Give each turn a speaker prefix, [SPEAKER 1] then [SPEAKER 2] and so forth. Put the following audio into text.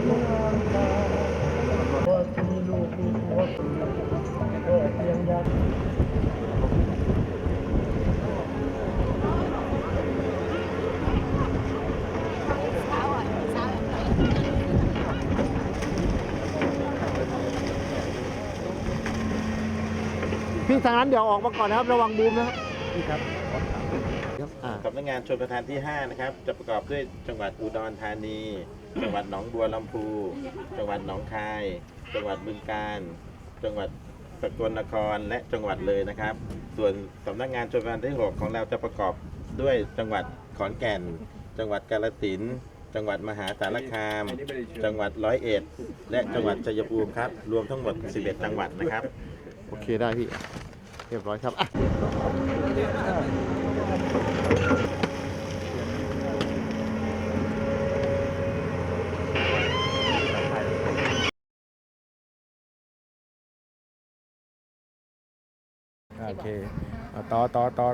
[SPEAKER 1] พี่ทางนั้นเดี๋ยวออกมาก่อนนะครับ ระวังบูมนะครับนี่ครับครับอ่า
[SPEAKER 2] สำนักงานชนประทานที่ 5 นะครับ จะประกอบด้วยจังหวัดอุดรธานี จังหวัดหนองบัวลำพู จังหวัดหนองคาย จังหวัดบึงกาฬจังหวัดสกลนครและจังหวัดเลยนะครับ ส่วนสำนักงานชนประทานที่6ของเราจะประกอบด้วยจังหวัดขอนแก่น จังหวัดกาฬสินธุ์จังหวัดมหาสารคาม จังหวัดร้อยเอ็ด และจังหวัดชัยภูมิครับ รวมทั้งหมด 11 จังหวัดนะครับ
[SPEAKER 1] โอเคได้พี่ เรียบร้อยครับอะ โอเคอะต่อต่อต่อ